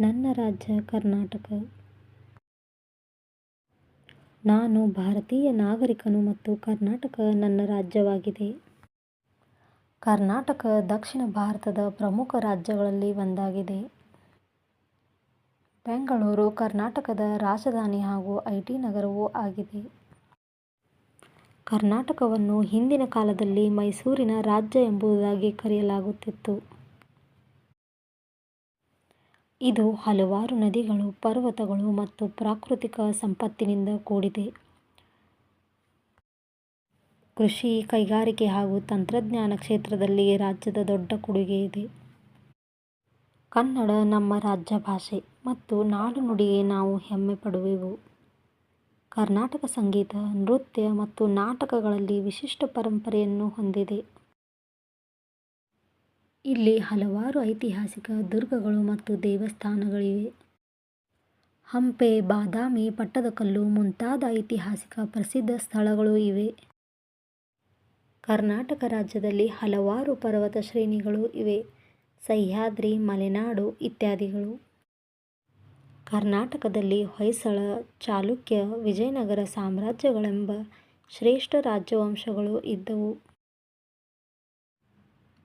ನನ್ನ ರಾಜ್ಯ ಕರ್ನಾಟಕ. ನಾನು ಭಾರತೀಯ ನಾಗರಿಕನು ಮತ್ತು ಕರ್ನಾಟಕ ನನ್ನ ರಾಜ್ಯವಾಗಿದೆ. ಕರ್ನಾಟಕ ದಕ್ಷಿಣ ಭಾರತದ ಪ್ರಮುಖ ರಾಜ್ಯಗಳಲ್ಲಿ ಒಂದಾಗಿದೆ. ಬೆಂಗಳೂರು ಕರ್ನಾಟಕದ ರಾಜಧಾನಿ ಹಾಗೂ ಐಟಿ ನಗರವೂ ಆಗಿದೆ. ಕರ್ನಾಟಕವನ್ನು ಹಿಂದಿನ ಕಾಲದಲ್ಲಿ ಮೈಸೂರಿನ ರಾಜ್ಯ ಎಂಬುದಾಗಿ ಕರೆಯಲಾಗುತ್ತಿತ್ತು. ಇದು ಹಲವಾರು ನದಿಗಳು, ಪರ್ವತಗಳು ಮತ್ತು ಪ್ರಾಕೃತಿಕ ಸಂಪತ್ತಿನಿಂದ ಕೂಡಿದೆ. ಕೃಷಿ ಕೈಗಾರಿಕೆ ಹಾಗೂ ತಂತ್ರಜ್ಞಾನ ಕ್ಷೇತ್ರದಲ್ಲಿ ರಾಜ್ಯದ ದೊಡ್ಡ ಕೊಡುಗೆ ಇದೆ. ಕನ್ನಡ ನಮ್ಮ ರಾಜ್ಯ ಭಾಷೆ ಮತ್ತು ನಾಡು ನುಡಿಗೆ ನಾವು ಹೆಮ್ಮೆ ಪಡುವೆವು. ಕರ್ನಾಟಕ ಸಂಗೀತ, ನೃತ್ಯ ಮತ್ತು ನಾಟಕಗಳಲ್ಲಿ ವಿಶಿಷ್ಟ ಪರಂಪರೆಯನ್ನು ಹೊಂದಿದೆ. ಇಲ್ಲಿ ಹಲವಾರು ಐತಿಹಾಸಿಕ ದುರ್ಗಗಳು ಮತ್ತು ದೇವಸ್ಥಾನಗಳಿವೆ. ಹಂಪೆ, ಬಾದಾಮಿ ಪಟ್ಟದಕಲ್ಲು ಮುಂತಾದ ಐತಿಹಾಸಿಕ ಪ್ರಸಿದ್ಧ ಸ್ಥಳಗಳು ಇವೆ. ಕರ್ನಾಟಕ ರಾಜ್ಯದಲ್ಲಿ ಹಲವಾರು ಪರ್ವತ ಶ್ರೇಣಿಗಳು ಇವೆ. ಸಹ್ಯಾದ್ರಿ, ಮಲೆನಾಡು ಇತ್ಯಾದಿಗಳು. ಕರ್ನಾಟಕದಲ್ಲಿ ಹೊಯ್ಸಳ, ಚಾಲುಕ್ಯ, ವಿಜಯನಗರ ಸಾಮ್ರಾಜ್ಯಗಳೆಂಬ ಶ್ರೇಷ್ಠ ರಾಜವಂಶಗಳು ಇದ್ದವು.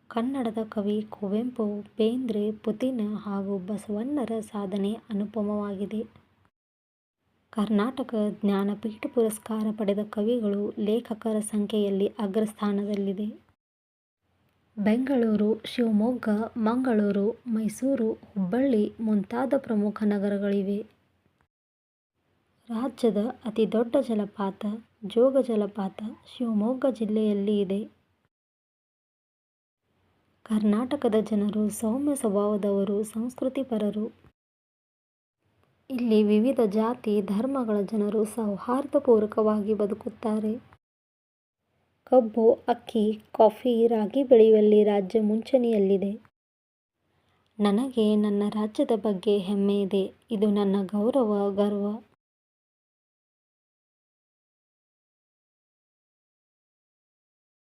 ಕನ್ನಡದ ಕವಿ ಕುವೆಂಪು ಬೇಂದ್ರೆ ಪುತಿನ ಹಾಗೂ ಬಸವಣ್ಣರ ಸಾಧನೆ ಅನುಪಮವಾಗಿದೆ. ಕರ್ನಾಟಕ ಜ್ಞಾನಪೀಠ ಪುರಸ್ಕಾರ ಪಡೆದ ಕವಿಗಳು ಲೇಖಕರ ಸಂಖ್ಯೆಯಲ್ಲಿ ಅಗ್ರಸ್ಥಾನದಲ್ಲಿದೆ. ಬೆಂಗಳೂರು, ಶಿವಮೊಗ್ಗ, ಮಂಗಳೂರು, ಮೈಸೂರು, ಹುಬ್ಬಳ್ಳಿ ಮುಂತಾದ ಪ್ರಮುಖ ನಗರಗಳಿವೆ. ರಾಜ್ಯದ ಅತಿದೊಡ್ಡ ಜಲಪಾತ ಜೋಗ ಜಲಪಾತ ಶಿವಮೊಗ್ಗ ಜಿಲ್ಲೆಯಲ್ಲಿ ಇದೆ. ಕರ್ನಾಟಕದ ಜನರು, ಸೌಮ್ಯ ಸ್ವಭಾವದವರು, ಸಂಸ್ಕೃತಿಪರರು. ಇಲ್ಲಿ ವಿವಿಧ ಜಾತಿ, ಧರ್ಮಗಳ ಜನರು ಸೌಹಾರ್ದಪೂರ್ವಕವಾಗಿ ಬದುಕುತ್ತಾರೆ. ಕಬ್ಬು, ಅಕ್ಕಿ, ಕಾಫಿ, ರಾಗಿ ಬೆಳೆಯುವಲ್ಲಿ ರಾಜ್ಯ ಮುಂಚೂಣಿಯಲ್ಲಿದೆ. ನನಗೆ ನನ್ನ ರಾಜ್ಯದ ಬಗ್ಗೆ ಹೆಮ್ಮೆ ಇದೆ. ಇದು ನನ್ನ ಗೌರವ, ಗರ್ವ.